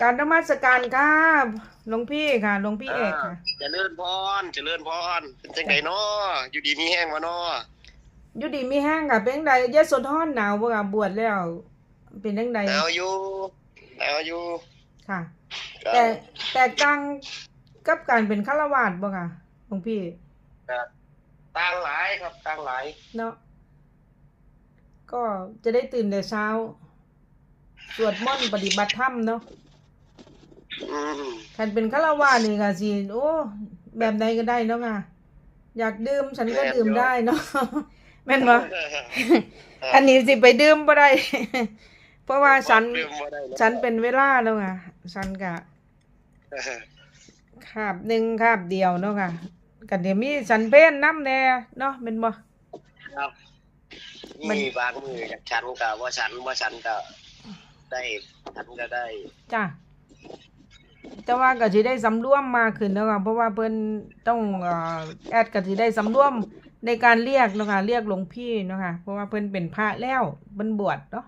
การนมัสการค่ะหลวงพี่ค่ะหลวงพี่เอกค่ะเจริญพรเจริญพรเป็นจังไดเนาะอยู่ดีมีแห้งวะเนาะอยู่ดีมีแห้งค่ะเป็นจั่งใดยะโสธรหนาวบ่ค่ะบวชแล้ว เป็นจังใดหนาวอยู่หนาวอยู่ค่ะก็แต่แต่กลางกับการเป็นฆราวาสบ่ค่ะหลวงพี่ก็ต่างหลายครับต่างหลายเนาะก็จะได้ตื่นแต่เช้าสวดมนต์ปฏิบัติธรรมเนาะ อืมคันเป็นฆราวาสนี่ก็สิโอ้ แบบใดก็ได้เนาะค่ะ อยากดื่มฉันก็ดื่มได้เนาะแม่นบ่อันนี้สิไปดื่มบ่ได้ เพราะว่าฉัน ลืมบ่ได้ะฉันเป็นเวลาแล้วไงฉันกะคาบหนึ่งคาบเดียวเนาะค่ะกันเดี๋ยวมีฉันเพ้นน้ำแน่เนาะเป็นบ่ ครับมัน มีบางมืออยากฉันก็ว่าฉันว่าฉันก็ได้ฉันก็ได้ จ้ะ แต่ว่าก็สิได้สำรวมมากขึ้นเนาะค่ะเพราะว่าเพิ่นต้องเอ่อแอดก็สิได้สำรวมในการเรียกเนาะค่ะเรียกหลวงพี่เนาะค่ะเพราะว่าเพิ่นเป็นพระแล้วเพิ่นบวชเนาะ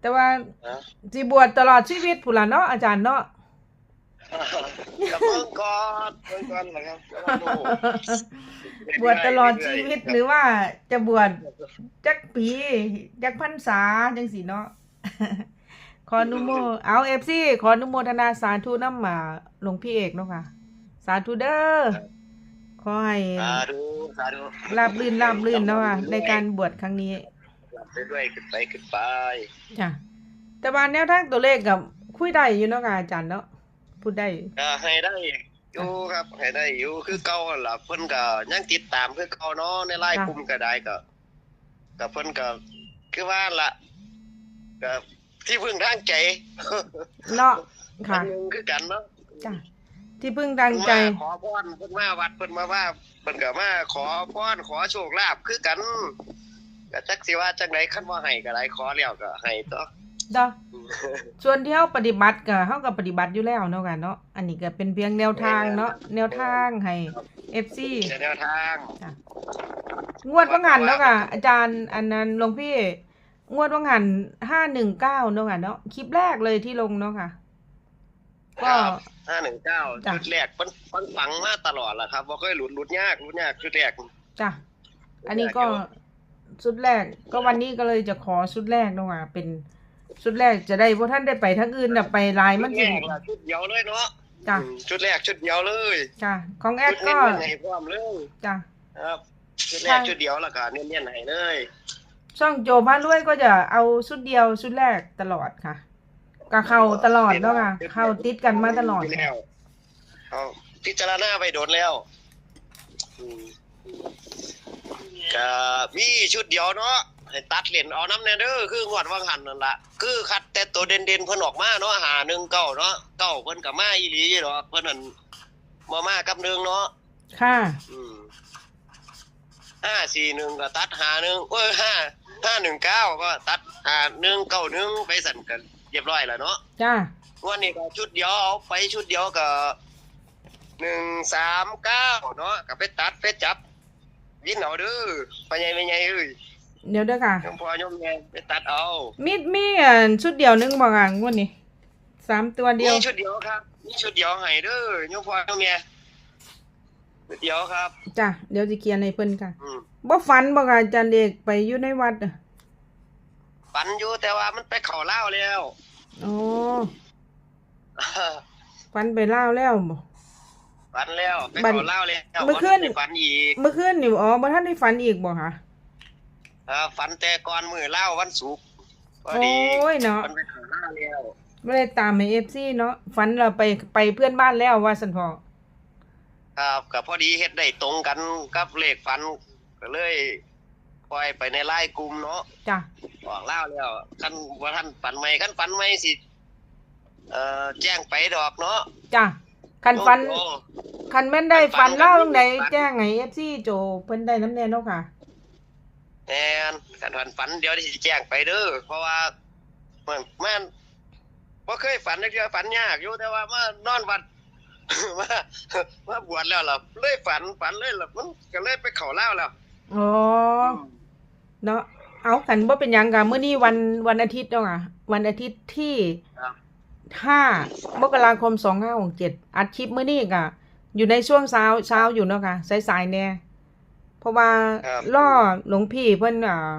แต่ว่าฮะสิบวชตลอดชีวิตพุ่นล่ะเนาะอาจารย์เนาะกับเพิ่งก่อนเพิ่งก่อนนะครับกำลังดูบวชตลอดชีวิตหรือว่าจะบวชจักปีจักพรรษาจังสีเนาะ ขออนุโมเอาเอฟซีขออนุโมทนาสาธุน้ำมาหลวงพี่เอกเนาะค่ะ สาธุเด้อขอให้สาธุสาธุราบรื่นราบรื่นเนาะค่ะในการบวชครั้งนี้ไปด้วยขึ้นไปขึ้นไปจ้ะแต่ว่าแนวทางตัวเลขกับคุยได้อยู่เนาะค่ะอาจารย์เนาะพูดได้ก็ให้ได้อยู่ครับให้ได้อยู่คือเก่าหั่นล่ะเพิ่นก็ยังติดตามคือเก่าเนาะในไลน์ค่ะกลุ่มก็ได้ก็ก็เพิ่นก็คือว่าล่ะก็ ที่พึ่งทางใจเนาะค่ะอันหนึงคือกันเนาะจ้ะที่พึ่งทางใจเพิ่นมาขอพรเพิ่นมาวัดเพิ่นมาว่าเพิ่นก็มาขอพรขอโชคลาภคือกันก็จักสิว่าจังไดคันว่าให้ก็ได้ขอแล้วก็ให้ต่อเนาะส่วนที่เฮาปฏิบัติก็เฮาก็ปฏิบัติอยู่แล้วเนาะค่ะเนาะอันนี้ก็เป็นเพียงแนวทางเนาะแนวทางให้ FC แนวทางงวดว่างหันเนาะค่ะอาจารย์อันนั้นหลวงพี่ งวดว่างหันห้าหนึ่งเก้าเนาะค่ะเนาะคลิปแรกเลยที่ลงเนาะค่ะ ก็519จ้ะชุดแรกเพิ่นฟังฟังมาตลอดล่ะครับบ่เคยหลุดหลุดยากหลุดยากชุดแรกจ้ะอันนี้ก็ชุดแรก ก็วันนี้ก็เลยจะขอชุดแรกเนาะค่ะเป็นชุดแรกจะได้พวกท่านได้ไปทั้งอื่นน่ะไปลายมันชุสิดแรกล่ะชุดเดียวเลยเนาะจ้ะอืมชุดแรกชุดเดียวเลยจ้ะของแอดชุดก็เน้นๆให้พร้อมเลยจ้ะครับชุดแรกค่ะชุดเดียวแล้วก็เน้นๆให้เลย ช่องโจพารวยก็จะเอาชุดเดียวชุดแรกตลอดค่ะก็เข้าตลอดเนาะค่ะ เข้าติดกันมาตลอดยู่ค่ะแล้วเอาพิจารณาไปโดนแล้วอืมก็มีชุดเดียวเนาะให้ตัดเหรียญเอาน้ำแน่เด้อคืองวดวังหันนั่นล่ะคือคัดแต่ตัวเด่นๆเพิ่นออกมาเนาะหาหนึ่งเก้าเนาะเก้าเพิ่นก็มาอีหลีดอกเพิ่นนั่นบ่มากับหนึ่งเนาะค่ะ อืมห้าสี่หนึ่งก็ตัดหาหนึ่งเอ้ยห้า ห้าหนึ่งเก้าก็ตัดหาหนึ่งเก้าหนึ่งไปสั่นกันเรียบร้อยแล้วเนาะจ้าวันนี้ก็ชุดเดียวเอาไปชุดเดียวก็หนึ่งสามเก้าเนาะก็ไปตัดไปจับยินเอาเด้อไปไงไปไงเอ้ยเดี๋ยวเด้อค่ะยมพ่อยมแม่ไปตัดเอามีดมีอันชุดเดียวนึงบอกอะงวดนี้สามตัวเดียวมีชุดเดียวครับมีชุดเดียวให้เด้อยมพ่อยมแม่ชุด เดียวครับจ้ะเดี๋ยวจะเขียนให้เพิ่นค่ะอืมบ่ฝันบอกอาจารย์เด็กไปอยู่ในวัดอะฝันอยู่แต่ว่ามันไปเข่าเล่าวแล้วโอ้ฝันไปเล่าวแล้วบ่ ฝันแล้วไปบัดเข่าเล่าวแล้วเมื่อคืนบ่ได้ฝันอีกเมื่อคืนนี่อ๋อบ่ทันได้ฝันอีกบ่คะเออฝันแต่ก่อนมือเล่าววันศุกร์พอโอ้ดียเนาะมันไปเข่าเล่าวแล้ว บ่ได้ตามให้ FC เนาะฝันเราไปไปเพื่อนบ้านแล้วว่าซั่นพอ ครับกับพอดีเฮ็ดได้ตรงกันกับเลขฝันก็เลยปล่อยไปในไลน์กลุ่มเนาะจ้ะบอกเล่าวแล้วคันว่าท่านฝันใหม่คันฝันใหม่สิเอ่อแจ้งไปดอกเนาะจ้ะคันฝัน โอ้คันแม่นได้ฝันเล่าจังไดฝันแจ้งให้ FC โจเพิ่นได้น้ำแน่เนาะค่ะแม่นคันฝันฝันเดี๋ยวสิแจ้งไปเด้อเพราะว่ามันแม่นบ่เคยฝันจักเทื่อฝันยากอยู่แต่ว่ามานอนวัด มามาบวชแล้วล่ะเลยฝันฝันเลยล่ะมันก็เลยไปเข้าเล่าวแล้วอ๋อเนาะเอากันว่าเป็นหยังกะมื้อนี้วันวันอาทิตย์เนาะค่ะวันอาทิตย์ที่ครับห้ามกราคมสองห้าหกเจ็ดอัดคลิปมื้อนี้ก็อยู่ในช่วงเช้าเช้าอยู่เนาะค่ะสายๆแน่เพราะว่าครับล่อหลวงพี่เพิ่นอ่า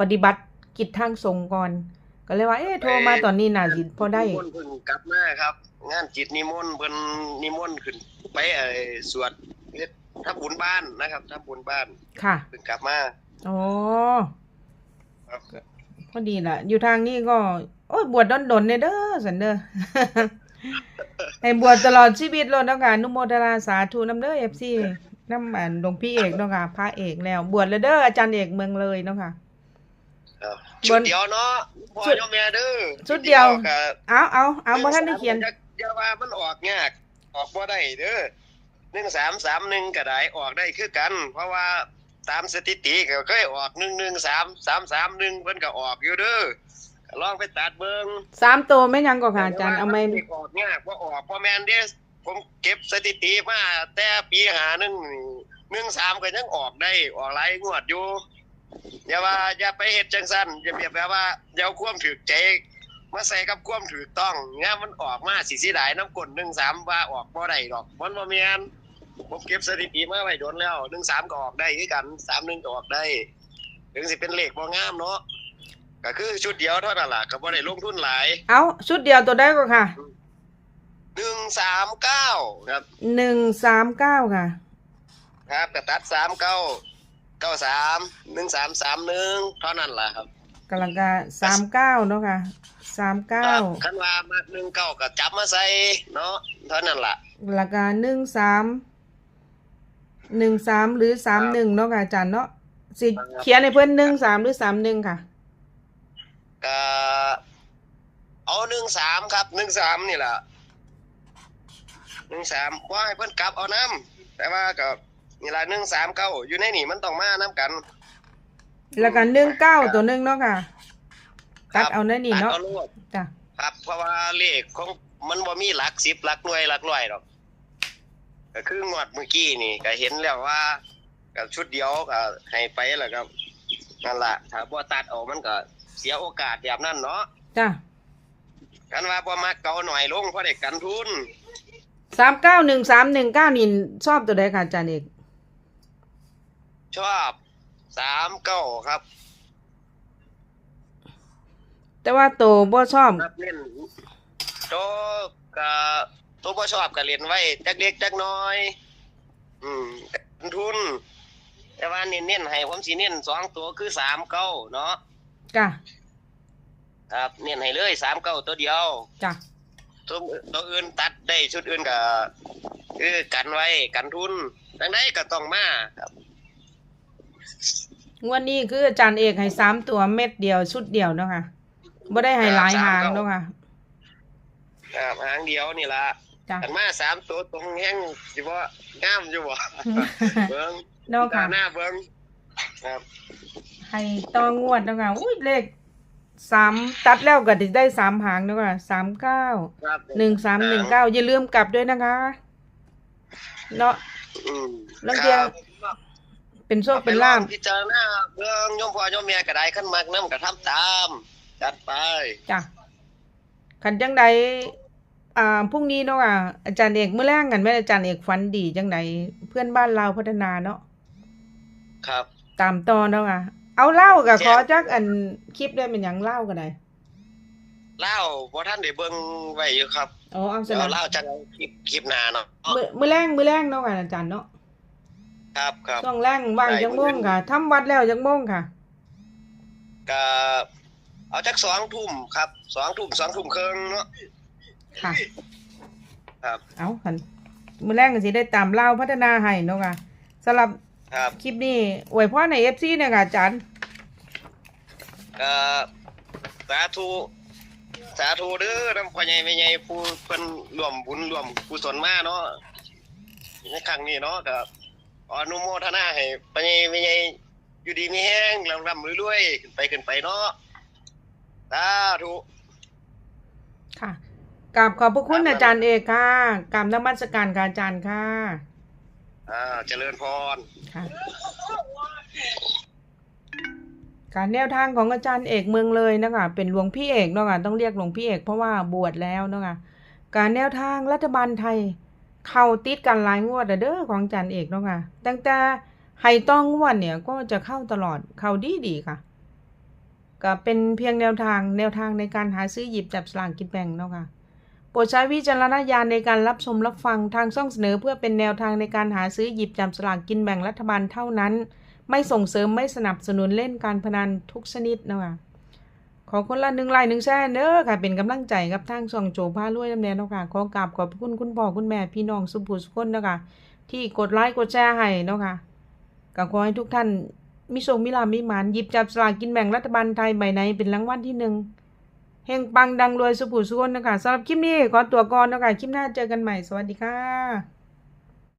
ปฏิบัติกิจทางสงฆ์ก่อน ก็เลยว่า เอ๊ะโทรมาตอนนี้น่าสิพอได้นิมนต์เพิ่นกลับมาครับ งานจิตนิมนต์เพิ่นนิมนต์ขึ้นไปไอ้สวดเฮ็ดทำบุญบ้านนะครับทำบุญบ้านค่ะ เพิ่งกลับมาอ๋อครับพอดีล่ะ อยู่ทางนี้ก็ โอ้ยบวชดนๆเนี่ยเด้อสันเด้อ ให้บวชตลอดชีวิตเลยเนาะค่ะอนุโมทนาสาธุนำเด้อ FC นำอันหลวงพี่เอกเนาะค่ะพระเอกแล้ว บวชแล้วเด้ออาจารย์เอกเมืองเลยเนาะค่ะ ครับบชุดนเดียวเนาะพ่อชุดโยมแม่เด้อชุดเดียวก็เอาเอาเอาบ่ทันได้เขียน อย่าว่ามันออกยากออกบ่ได้เด้อหนึ่งสามสามหนึ่งก็ได้ออกได้คือกัน เพราะว่าตามสถิติก็เคยออกหนึ่งหนึ่งสามสามสามหนึ่งเพิ่นก็ออกอยู่เด้อก็ลองไปตัดเบิ่งสามตัวไม่ยังก็ค่ะอาจารย์เอาไหมแต่ว่นออกยากว่าออกพ่อแม่นเด้ผมเก็บสถิติมาแต่ปีหาหนึ่งหนึ่งสามก็ยังออกได้ออกหลายงวดอยู่อย่าว่าอย่าไปเฮ็ดจังซั่นอย่าเปรียบแบบว่าอย่าเอาความถูกใจ มาใส่กับความถูกต้องเนี่ยมันออกมาสิสิหลายน้ำกลหนึ่งสามว่าออกบ่ได้ดอกมันบ่แม่นผมเก็บสถิติมาไว้โดนแล้วหนึ่งสามก็ออกได้คือกันสามหนึ่งก็ออกได้ ถึงสิเป็นเลขบ่งามเนาะก็คือชุดเดียวเท่านั้นล่ะก็บ่ได้ลงทุนหลาย เอาชุดเดียวตัวได้ก็ค่ะหนึ่งสามเก้าครับหนึ่งสามเก้าค่ะ ครับกระตัดสามเก้าเก้าสามหนึ่งสามสามหนึ่งเท่านั้นแหละครับ กำลังกะสามเก้าเนาะค่ะสามเก้าครับคันว่ามาหนึ่งเก้าก็จับมาใส่เนาะเท่านั้นแหละแล้วก็หนึ่งสามหนึ่งสามหรือสามหนึ่งเนาะค่ะอาจารย์เนาะสิเขียนให้เพื่อนหนึ่งสามหรือสามหนึ่งค่ะก็เอาหนึ่งสามครับหนึ่งสามนี่แหละหนึ่งสามว่าให้เพิ่นกลับเอาน้ำแต่ว่าก็นี่ละหนึ่งสามเก้าอยู่ในนี่มันต้องมาน้ำกัน แล้วก็หนึ่งเก้าตัวหนึ่งเนาะค่ะ ตัดเอาในนี่ตัดเนาะเอาลูกจ้ะครับ เพราะว่าเลขของมันบ่มีหลักสิบหลักหน่วยหลักร้อยหรอกก็คืองวดเมื่อกี้นี่ก็เห็นแล้วว่ากับชุดเดียวก็ให้ไปแล้วก็นั่นล่ะถ้าบ่ตัดออกมันก็เสียโอกาสแบบนั้นเนาะจ้ะกันว่าบ่มักเก่าหน่อยลงเพราะได้กันทุนสามเก้าหนึ่งสามหนึ่งเก้านี่ชอบตัวใดค่ะอาจารย์เอกชอบ สามเก้าครับแต่ว่าตัวบ่ชอบครับเล่นโตก็ตัวบ่ชอบก็เล่นไว้จักเล็กจักน้อย อืมกันทุน แต่ว่าเน้นๆให้ผมสิเน้นสองตัวคือสามเก้าเนาะจ้ะครับเน้นให้เลยสามเก้าตัวเดียว จ้ะตัวตัวอื่นตัดได้ชุดอื่นก็คือกันไว้กันทุนดังนั้นก็ต้องมาครับ งวดนี้คืออาจารย์เอกให้สามตัวเม็ดเดียวชุดเดียวเนาะค่ะบ่ได้ให้หลายหางเนาะค่ะครับหางเดียวนี่ละจ้ะ กันมาสามตัวตรงแห้งอยู่ว่างามอยู่บ่ เบิ้งเนาะตาค่ะหน้าเบิ้งครับให้ต้องงวดเนาะค่ะอุ้ยเลขสามตัดแล้วก็จะได้สามหางเนาะค่ะสามเก้า ครับหนึ่งสามหนึ่งเก้าอย่าลืมกลับด้วยนะคะ เนาะ อืม แล้วเดี๋ยว ครับ เป็นโชคเป็นลาภพิจารณาเบิ้งโยมพ่อโยมแม่ก็ได้ขั้นมากน้ำก็ทำตาม จัดไปจ้ะขันจังใดอ่าพรุ่งนี้เนาะค่ะอาจารย์เอกเมื่อแรงกันแม่อาจารย์เอกฝันดีจังใดเพื่อนบ้านเราวพัฒนาเนาะครับ ตามต่อเนาะค่ะเอาเล่ากับแจ้งขอจักอันคลิปได้เป็นหยังเล่าก็ได้เล่าบ่ท่านได้เบิ้งไว้อยู่ครับอ๋อเอาสเดี๋ยวนะเล่าจังคลิปคลิปหน้าเนาะมือมือแรงมือแรงเนาะค่ะอาจารย์เนาะ ครับครับช่วงแรงว่างได้จังโมงมื้อค่ะทำวัดแล้วจังโมงค่ะก็เอาจักสองทุ่มครับสองทุ่มสองทุ่มครึ่งเนาะค่ะ ครับเอาคันมือแรงก็สิได้ตามเล่าพัฒนาให้เนาะค่ะสำหรับครับคลิปนี้อวยพรใน FC เนี่ยค่ะอาจารย์ก็สาธุสาธุเด้อนำพ่อใหญ่แม่ใหญ่ผู้เพิ่นร่วมบุญร่วมกุศลมาเนาะในครั้งนี้เนาะก็ ขออนุโมทนาให้พ่อใหญ่แม่ใหญ่อยู่ดีมีแห้งร่ำๆรวยๆขึ้นไปขึ้นไปเนาะสาธุค่ะกราบขอบพระคุณครับอาจารย์เอกค่ะกราบนมัสการค่ะอาจารย์ค่ะอ่าเจริญพรค่ะการแนวทางของอาจารย์เอกเมืองเลยนะคะเป็นหลวงพี่เอกเนาะค่ะต้องเรียกหลวงพี่เอกเพราะว่าบวชแล้วเนาะค่ะการแนวทางรัฐบาลไทย เข้าติดกันหลายงวดเด้อของจารย์เอกเนาะค่ะตั้งแต่ให้ต้องงวดเนี่ยก็จะเข้าตลอดเข้าดีดีค่ะ ก็เป็นเพียงแนวทางแนวทางในการหาซื้อหยิบจับสลากกินแบ่งเนาะค่ะโปรดใช้วิจารณญาณในการรับชมรับฟังทางช่องเสนอเพื่อเป็นแนวทางในการหาซื้อหยิบจับสลากกินแบ่งรัฐบาลเท่านั้น ไม่ส่งเสริมไม่สนับสนุนเล่นการพนันทุกชนิดเนาะค่ะ ขอคนละหนึ่งไลน์หนึ่งแชร์เด้อค่ะ เป็นกำลังใจกับทางช่องโจพารวยน้ำแดงเนาะค่ะ ขอกราบขอบพระคุณคุณพ่อคุณแม่พี่น้องสุภูสุคนเนาะค่ะ ที่กดไลค์กดแชร์ให้เนาะค่ะก็ขอให้ทุกท่านมีโชคมีลามีหมานหยิบจับสลากกินแบ่งรัฐบาลไทยใบไหนเป็นรางวัลที่หนึ่งเฮงปังดังรวยสุภูสุคนเนาะค่ะสำหรับคลิปนี้ขอตัวก่อนเนาะค่ะ คลิปหน้าเจอกันใหม่ สวัสดีค่ะ